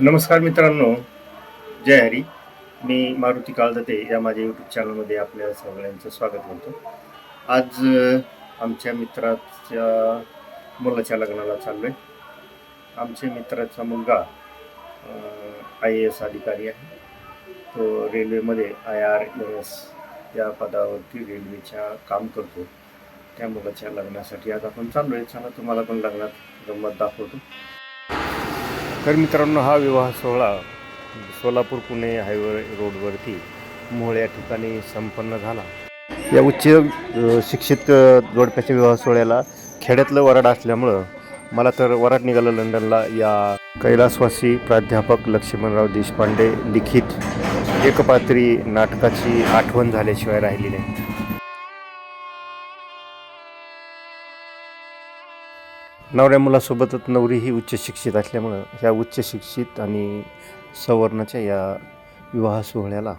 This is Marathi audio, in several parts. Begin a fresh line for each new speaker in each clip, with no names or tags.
नमस्कार मित्रांनो जय हरी. मी मारुती काळदते या माझ्या यूट्यूब चॅनलमध्ये आपल्या सगळ्यांचं स्वागत करतो. आज आमच्या मित्राच्या मुलाच्या लग्नाला चाललो आहे आमच्या मित्राचा मुलगा आय ए एस अधिकारी आहे. तो रेल्वेमध्ये आय आर एस या पदावरती रेल्वेच्या काम करतो. त्या मुलाच्या लग्नासाठी आज आपण चाललो आहे चला तुम्हाला पण लग्नात गंमत दाखवतो. तर मित्रांनो हा विवाह सोहळा सोलापूर पुणे हायवे रोडवरती मोहळ या ठिकाणी संपन्न झाला. या उच्च शिक्षित जोडप्याच्या विवाह सोहळ्याला खेड्यातलं वराड असल्यामुळं मला तर वराड निघालं लंडनला. या कैलासवासी प्राध्यापक लक्ष्मणराव देशपांडे लिखित एकपात्री नाटकाची आठवण झाल्याशिवाय राहिली नाही. नवऱ्या मुलासोबतच नवरी ही उच्च शिक्षित असल्यामुळं ह्या उच्च शिक्षित आणि सवर्णाच्या या विवाह सोहळ्याला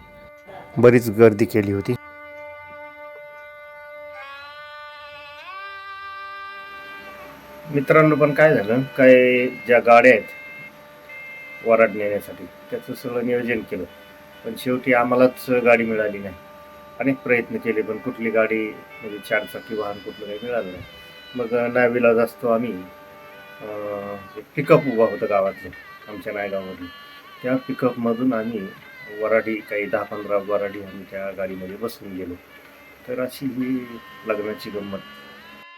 बरीच गर्दी केली होती. मित्रांनो पण काय झालं? काय ज्या गाड्या आहेत वराड नेण्यासाठी त्याचं सगळं नियोजन केलं. पण शेवटी आम्हालाच गाडी मिळाली नाही. अनेक प्रयत्न केले पण कुठली गाडी म्हणजे चारचाकी वाहन कुठलं काही मिळालं नाही. मग नाविलाज असतो आम्ही. पिकअप उभा होतं गावातलं आमच्या नायगावमधलं त्या पिकअपमधून आम्ही वराडी काही दहा पंधरा वराडी आम्ही त्या गाडीमध्ये बसून गेलो. तर अशी ही लग्नाची गंमत.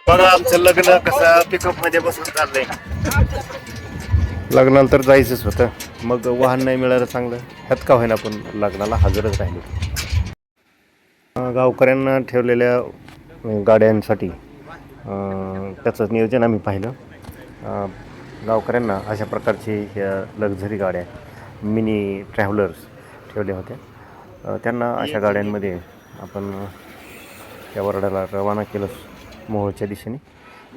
बघा आमचं लग्न कसं पिकअपमध्ये बसून चाललंय? लग्नाला तर जायचंच होतं. मग वाहन नाही मिळालं चांगलं. ह्यात का होईना पण लग्नाला हजरच राहिले. गावकऱ्यांना ठेवलेल्या गाड्यांसाठी त्याचं नियोजन आम्ही पाहिलं. गावकऱ्यांना अशा प्रकारची ह्या लक्झरी गाड्या मिनी ट्रॅव्हलर्स ठेवल्या होत्या. त्यांना अशा गाड्यांमध्ये आपण त्या वरडाला रवाना केलं मोहोळच्या दिशेने.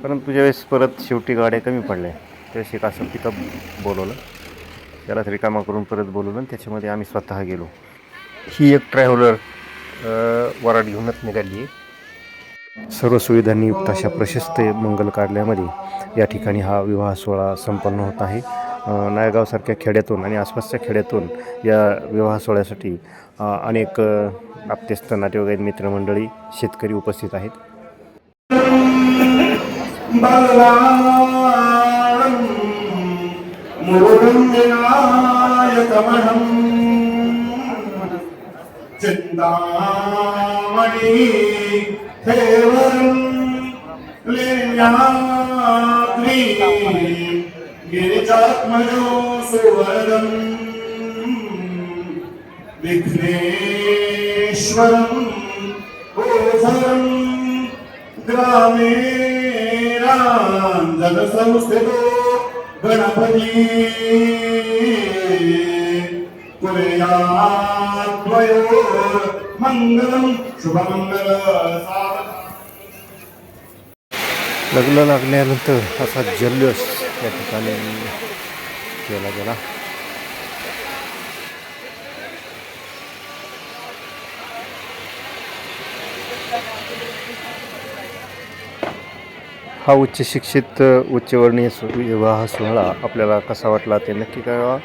परंतु ज्यावेळेस परत शेवटी गाड्या कमी पडल्या त्यावेळेस एक असं पिकअप बोलवलं. त्याला रिकामा करून परत बोलवलं आणि त्याच्यामध्ये आम्ही स्वतः गेलो. ही एक ट्रॅव्हलर वराड घेऊनच निघाली आहे. सर्व सुविधांनी युक्त अशा प्रशस्त मंगल कार्यालयामध्ये या ठिकाणी हा विवाह सोहळा संपन्न होत आहे. नायगावसारख्या खेड्यातून आणि आसपासच्या खेड्यातून या विवाह सोहळ्यासाठी अनेक आपतेस्त आप्तेस्त नातेवाईक मित्रमंडळी शेतकरी उपस्थित आहेत.
बलवान् हेवरम् लिण्याग्नि गिरिजात्मजो सुवरम् विघ्नेश्वरम् ओझरम् ग्रामे जनसंस्थितो गणपती कुर्याद्वयो मंगलम शुभमंगल
लग्न लागल्यानंतर असा जल्लोष या ठिकाणी केला गेला. हा उच्च शिक्षित उच्चवर्णीय सो विवाह सोहळा आपल्याला कसा वाटला ते नक्की कळवा.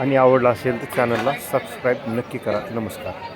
आणि आवडला असेल तर चॅनलला सबस्क्राईब नक्की करा. नमस्कार.